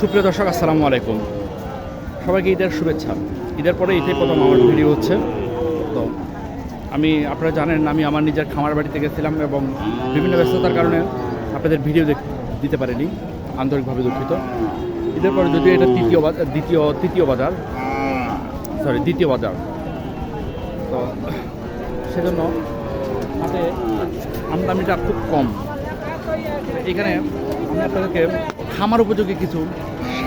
সুপ্রিয় দর্শক, আসসালামু আলাইকুম। সবাইকে ঈদের শুভেচ্ছা। ঈদের পরে এটাই প্রথম আমার ভিডিও হচ্ছে। তো আমি, আপনারা জানেন, আমি আমার নিজের খামার বাড়িতে গেছিলাম এবং বিভিন্ন ব্যস্ততার কারণে আপনাদের ভিডিও দিতে পারিনি, আন্তরিকভাবে দুঃখিত। ঈদের পরে যদিও এটা তৃতীয় দ্বিতীয়, তৃতীয় বাজার। সরি দ্বিতীয় বাজার। তো সেজন্য হাতে আমদানিটা খুব কম। এখানে আমি আপনাদেরকে খামার উপযোগী কিছু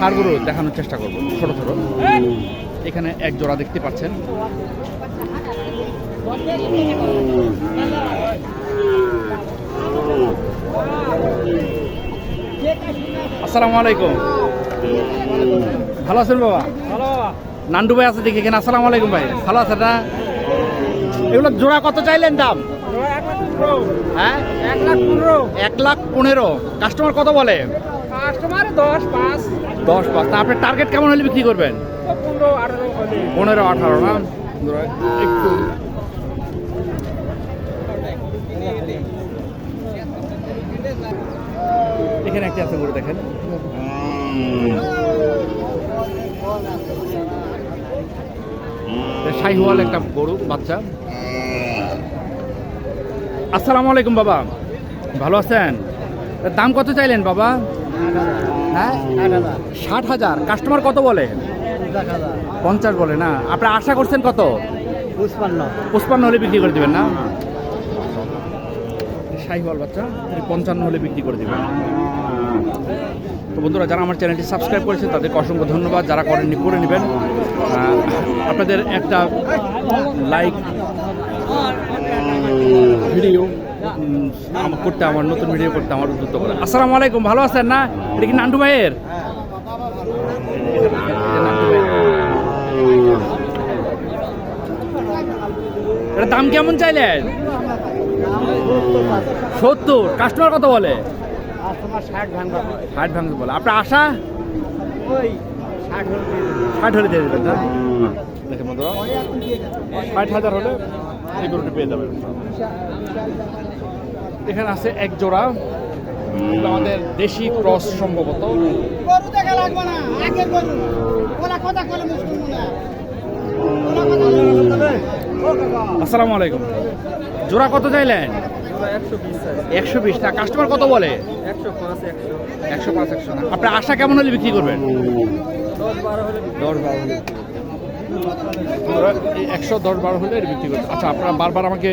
সারগুলো দেখানোর চেষ্টা করব ছোট ছোট। এখানে এক জোড়া দেখতে পাচ্ছেন। আসসালামু আলাইকুম। ভালো আছেন বাবা? ভালো নান্ডু ভাই আছে দেখি এখানে। আসসালামু আলাইকুম ভাই। ভালো আছেন না? এগুলো জোড়া কত চাইলেন দাম? হ্যাঁ? এক লাখ পনেরো। কাস্টমার কত বলে? কাস্টমার দশ পাঁচ। দশ পাঁচ। তা আপনি টার্গেট কেমন হলে বিক্রি করবেন? পনেরো আঠারো হলে। পনেরো আঠারো না? একটু এখানে একটি আছে গরু দেখেন। শাহিওয়াল একটা গরু বাচ্চা। আসসালামু আলাইকুম বাবা। ভালো আছেন? দাম কত চাইলেন বাবা? হ্যাঁ ষাট হাজার। কাস্টমার কত বলে? পঞ্চাশ বলে না। আপনি আশা করছেন কত? পুষ্পান্ন পঁচপান্ন হলে বিক্রি করে দেবেন না? শাহিওয়াল বাচ্চা পঞ্চান্ন হলে বিক্রি করে দেবেন। তো বন্ধুরা যারা আমার চ্যানেলটি সাবস্ক্রাইব করেছেন তাদেরকে অসংখ্য ধন্যবাদ। যারা করেননি করে নেবেন। আপনাদের একটা লাইক ভিডিও করতে, আমার নতুন ভিডিও করতে, আমার উদ্যুক্ত করে। আসসালামু আলাইকুম, ভালো আছেন না? এটা কি নান্টু ভাইয়ের? এটা দাম কেমন চাইলেন? সত্তর। কাস্টমার কত বলে? ষাট ভাঙতে বলে। আপনার আশা? ষাট হলে দিয়ে দেবেন ষাট হাজার হলে এই গরুটি পেয়ে যাবেন। এখানে আছে এক জোড়া। আমাদের দেশি ক্রস সম্ভবত। গরু দেখা লাগবে না আগের গরু। ওলা কথা কলে মুসলিম না। ওলা কথা বলে আসসালামু আলাইকুম। জোড়া কত চাইলেন? একশো বিশ না কাস্টমার কত বলে? একশো পাঁচ একশো। একশো পাঁচ একশো না। আপনার আশা কেমন হলে বিক্রি করবেন? দশ বারো হলে দশ বারো হলে একশো দশ বারো হলে এর বিক্রি করতে আচ্ছা আপনারা বারবার আমাকে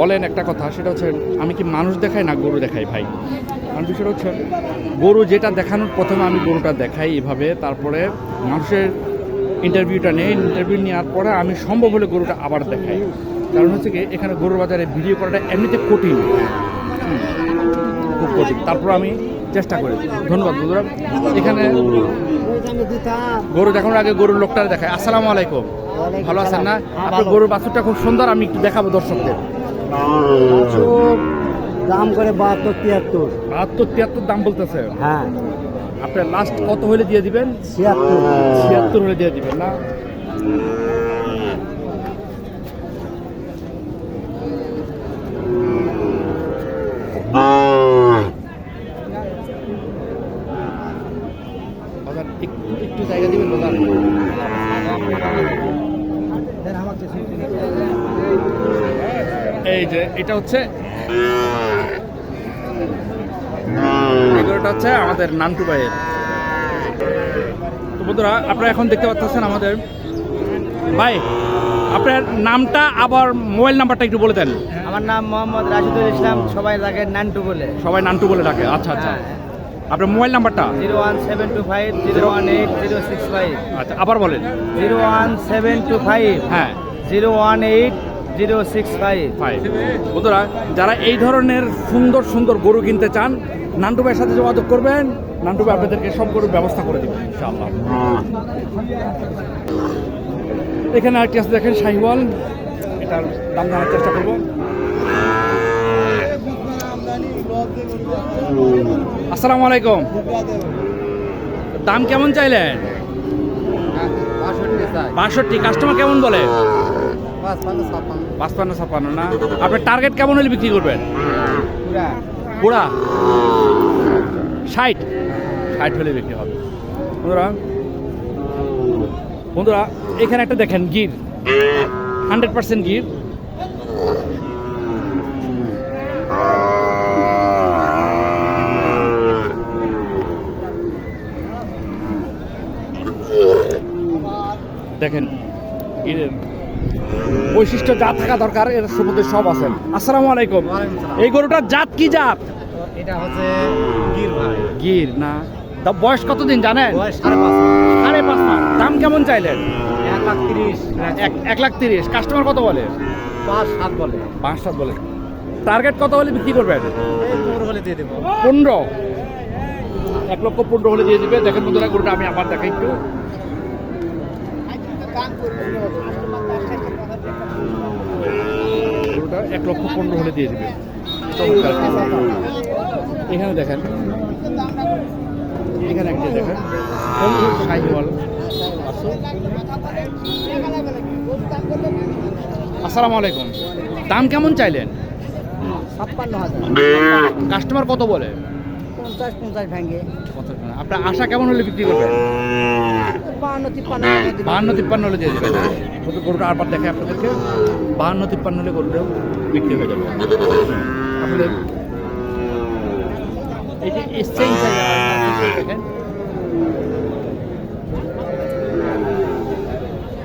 বলেন একটা কথা, সেটা হচ্ছে, আমি কি মানুষ দেখাই না গরু দেখাই ভাই? কারণ বিষয়টা হচ্ছে, গরু যেটা দেখানোর প্রথমে আমি গরুটা দেখাই এভাবে, তারপরে মানুষের ইন্টারভিউটা নেই ইন্টারভিউ নেওয়ার পরে আমি সম্ভব হলে গরুটা আবার দেখাই। কারণ হচ্ছে কি, এখানে গরুর বাজারে ভিডিও করাটা এমনিতে কঠিন। খুব কঠিন। তারপর আমি চেষ্টা করি ধন্যবাদ বন্ধুরা। এখানে গরু দেখানোর আগে গরুর লোকটা দেখায় আসসালামু আলাইকুম। ভালো আছেন না? আপনার গরুর বাছুরটা খুব সুন্দর আমি একটু দেখাবো দর্শকদের। দাম করে বাহাত্তর তিয়াত্তর। বাহাত্তর তিয়াত্তর দাম বলতেছে? হ্যাঁ। আপনার লাস্ট কত হলে দিয়ে দিবেন? ছিয়াত্তর। ছিয়াত্তর হলে দিয়ে দিবেন না বাজার একটু একটু জায়গা দিবেন বাজার এই যে এটা হচ্ছে এগুলোটা হচ্ছে আমাদের নান্টু ভাইয়ের। তো বন্ধুরা আপনারা এখন দেখতে পাচ্ছেন আমাদের ভাই আপনার নামটা আবার মোবাইল নাম্বারটা একটু বলে দেন। আমার নাম মোহাম্মদ রাশিদুল ইসলাম সবাই লাগে নান্টু বলে। সবাই নান্টু বলে ডাকে আচ্ছা আচ্ছা। হ্যাঁ। আপনার মোবাইল নাম্বারটা? Zero one seven two five zero one eight zero six five. আচ্ছা আবার বলেন। Zero one seven two five হ্যাঁ। Zero one eight zero six five. Five বন্ধুরা যারা এই ধরনের সুন্দর সুন্দর গরু কিনতে চান নান্টু ভাইয়ের সাথে যোগাযোগ করবেন। নান্টু ভাই আপনাদেরকে সব গরুর ব্যবস্থা করে দেবেন ইনশাআল্লাহ। এখানে আরেকটি আছে দেখেন শাহিওয়াল। এটার দাম জানার চেষ্টা করব। আসসালামু আলাইকুম। দাম কেমন চাইলেন? বাষট্টি কাস্টমার কেমন বলে? পাঁচপান্ন ছাপ্পান্ন না? আপনার টার্গেট কেমন হলে বিক্রি করবেন? পুরা। ষাট। ষাট হলে বিক্রি হবে। বন্ধুরা বন্ধুরা এখানে একটা দেখেন গির। Hundred percent Gir. দেখেন এর বৈশিষ্ট্য জাত থাকা দরকার এর সম্বন্ধে সব আছেন আসসালামু আলাইকুম। এই গরুটার জাত কি জাত? এটা হচ্ছে গির ভাই। গির না। তা বয়স কতদিন জানেন? সাড়ে পাঁচ মাস। দাম কেমন চাইলেন? এক লাখ তিরিশ। এক লাখ তিরিশ। কাস্টমার কত বলে? পাঁচ সাত বলে। পাঁচ সাত বলে। টার্গেট কত হলে বিক্রি করবেন? এই পনেরো হলে দিয়ে দেবো। পনেরো? এক লক্ষ পনেরো হলে দিয়ে দিবে। দেখেন বন্ধুরা গরুটা আমি আবার দেখাই একটু। গরুটা এক লক্ষ পনেরো হলে দিয়ে দিবে। চমৎকার। এখানে দেখেন। এখানে একটা দেখেন। সাইওয়াল আসসালামু আলাইকুম। দাম কেমন চাইলেন? কাস্টমার কত বলে? পঞ্চাশ পঞ্চাশ ভেঙে আপনার আশা কেমন হলে বিক্রি করবেন? বাহান্ন তিপ্পান্ন হলে দিয়ে দেবেন কত গরুটা আরবার দেখে আপনাদেরকে বাহান্ন তিপ্পান্ন হলে গরুটাও বিক্রি হয়ে যাবে। এই যে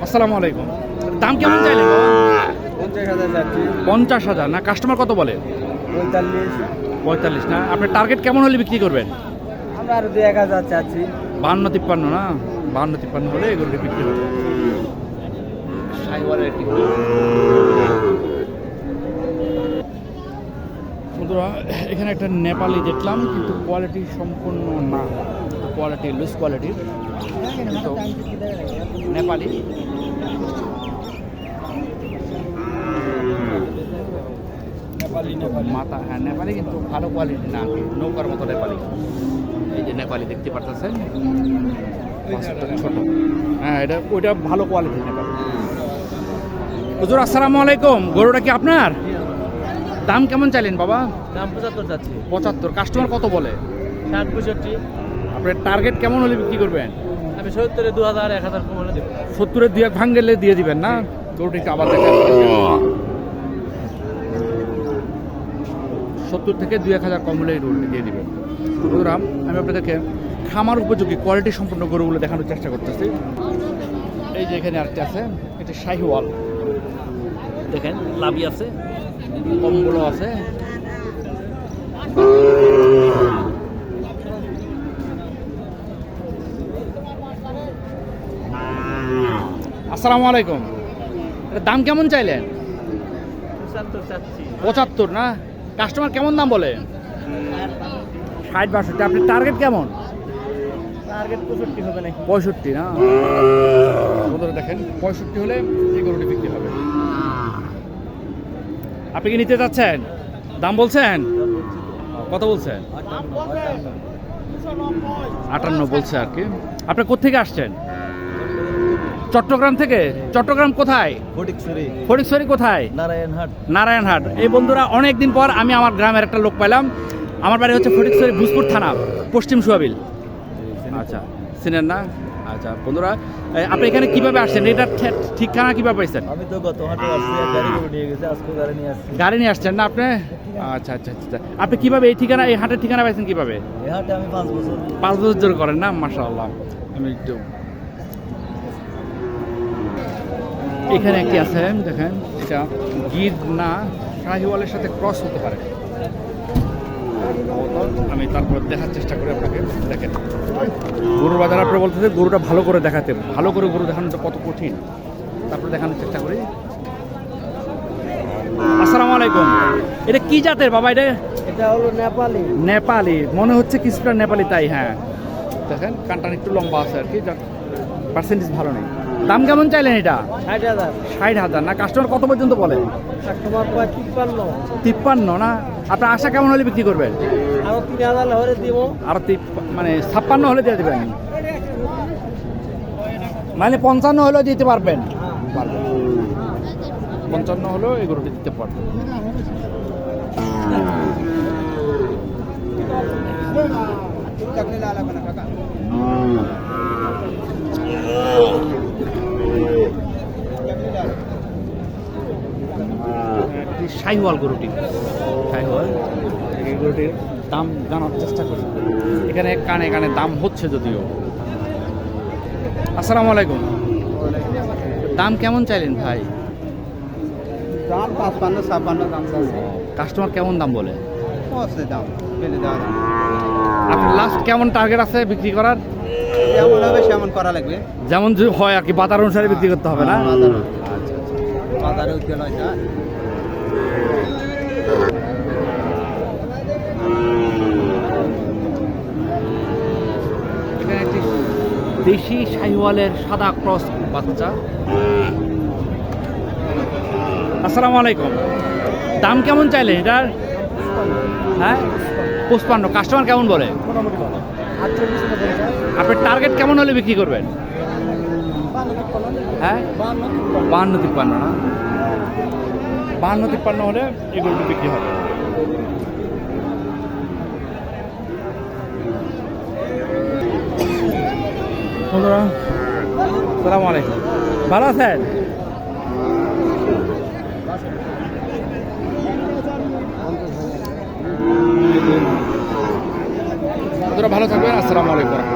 আসসালামু আলাইকুম। দাম কেমন চাইলেন পঞ্চাশ হাজার যাচ্ছি পঞ্চাশ হাজার। না কাস্টমার কত বলে? পঁয়তাল্লিশ। পঁয়তাল্লিশ না? আপনার টার্গেট কেমন হলে বিক্রি করবেন? আমরা আর দু এক হাজার চাচ্ছি। বাহান্ন তিপ্পান্ন না? বান্ন তিপ্পান্ন হলে এগুলো বিক্রি হবে। বন্ধুরা এখানে একটা নেপালি দেখলাম কিন্তু কোয়ালিটি সম্পূর্ণ না। কোয়ালিটি লুজ কোয়ালিটির নেপালি। মাথা হ্যাঁ নেপালি কিন্তু ভালো কোয়ালিটি না নৌকার মতো নেপালি। এই যে নেপালি দেখতে পারতেছেন? ছোট। হ্যাঁ এটা ওইটা ভালো কোয়ালিটি নেপালি। হুজুর আসসালামু আলাইকুম। গরুটা কি আপনার? দাম কেমন চাইলেন বাবা? দাম পঁচাত্তর যাচ্ছি। পঁচাত্তর। কাস্টমার কত বলে? ষাট পঁয়ষট্টি। আপনার টার্গেট কেমন হলে বিক্রি করবেন? আমি সত্তরে দু হাজার এক হাজার কম হলে দেবো। সত্তরের দুই এক ভাঙ গেলে দিয়ে দিবেন না? গরুটা একটু আবার দেখা সত্তর থেকে দুই এক হাজার কম হলে এই দিয়ে দিবেন বন্ধুরা আমি আপনাদেরকে খামার উপযোগী কোয়ালিটি সম্পন্ন গরুগুলো দেখানোর চেষ্টা করতেছি। এই যে এখানে আরেকটা আছে এটা শাহিওয়াল। দেখেন লাভি আছে কম্বলও আছে। আসসালামু আলাইকুম। দাম কেমন চাইলেন? পঁচাত্তর না? কাস্টমার কেমন দাম বলে? ষাট বাষট্টি আপনার টার্গেট কেমন? টার্গেট পঁয়ষট্টি হবে নাকি? পঁয়ষট্টি না? বন্ধুরা দেখেন পঁয়ষট্টি হলে এই গরুটি বিক্রি হবে। আপনি কি নিতে চাচ্ছেন দাম বলছেন? কত বলছেন? আটান্ন বলছে আর কি। আপনি কোথেকে আসছেন? চট্টগ্রাম থেকে? চট্টগ্রাম কোথায়? ফটিকছড়ি। ফটিকছড়ি কোথায়? নারায়ণহাট। নারায়ণহাট। এই বন্ধুরা অনেক দিন পর আমি আমার গ্রামের একটা লোক পেলাম আমার বাড়ি হচ্ছে ফটিকছড়ি ভূজপুর থানা পশ্চিম সুয়াবিল আচ্ছা চিনেন না? আচ্ছা বন্ধুরা আপনি এখানে কীভাবে আসছেন? এটা ঠিকানা কীভাবে পাইছেন? আমি তো গত হাটে আসছি গাড়ি নিয়ে গেছে আজকে গাড়ি নিয়ে আসছি। গাড়ি নিয়ে আসছেন না আপনি? আচ্ছা আচ্ছা আচ্ছা। আপনি কীভাবে এই ঠিকানা এই হাটের ঠিকানা পাইছেন কীভাবে? এই হাটে আমি পাঁচ বছর। পাঁচ বছর ধরে করেন না? মাশাআল্লাহ। আমি একটু এখানে একটি আছে দেখেন এটা গির না শাহিওয়ালের সাথে ক্রস হতে পারে। আমি তারপর দেখার চেষ্টা করি আপনাকে দেখেন। গরুর বাজার আপনারা বলতেছে গরুটা ভালো করে দেখাতে ভালো করে গরু দেখানোটা কত কঠিন। তারপরে দেখানোর চেষ্টা করি। আসসালামু আলাইকুম। এটা কি জাতের বাবা এটা? এটা হলো নেপালি। নেপালি মনে হচ্ছে কিছুটা নেপালি তাই হ্যাঁ। দেখেন কানটান একটু লম্বা আছে আর কি পার্সেন্টেজ ভালো নেই। দাম কেমন চাইলেন এটা? ষাট হাজার। ষাট হাজার। না কাস্টমার কত পর্যন্ত বলে তিপ্পান্ন। না? আপনার আশা কেমন হলে বিক্রি করবেন? আরও তিন হাজার হলে দিব। আর মানে ছাপ্পান্ন হলে দিয়ে দেবেন। মানে পঞ্চান্ন হলেও দিতে পারবেন। পারবেন পঞ্চান্ন হলেও এগুলো দিতে পারবেন। শাহিওয়াল গরুটি। শাহিওয়াল। এই গরুটির দাম জানার চেষ্টা করি এখানে কানে কানে দাম হচ্ছে যদিও। আসসালামু আলাইকুম। দাম কেমন চাইলেন ভাই? দাম পাঁচপান্ন ছাপ্পান্ন দাম কাস্টমার কেমন দাম বলে? দাম আপনার লাস্ট কেমন টার্গেট আছে বিক্রি করার? যেমন হবে সেমন করা লাগবে। যেমন হয় আর কি বাজার অনুসারে বিক্রি করতে হবে না? বাজার বাজারে উঠতে নয় না এখানে একটি দেশি শাহিওয়ালের সাদা ক্রস বাচ্চা। আসসালামু আলাইকুম। দাম কেমন চাইলেন এটার? হ্যাঁ? পুষ্পান্ন কাস্টমার কেমন বলে? আপনার টার্গেট কেমন হলে বিক্রি করবেন? হ্যাঁ? বাহান্ন তিপ্পান্ন না? বাহান্ন তিপ্পান্ন হলে এগুলো বিক্রি হবে। সালাম আলাইকুম। ভালো আছেন? ভালো থাকবেন। আসসালামু আলাইকুম।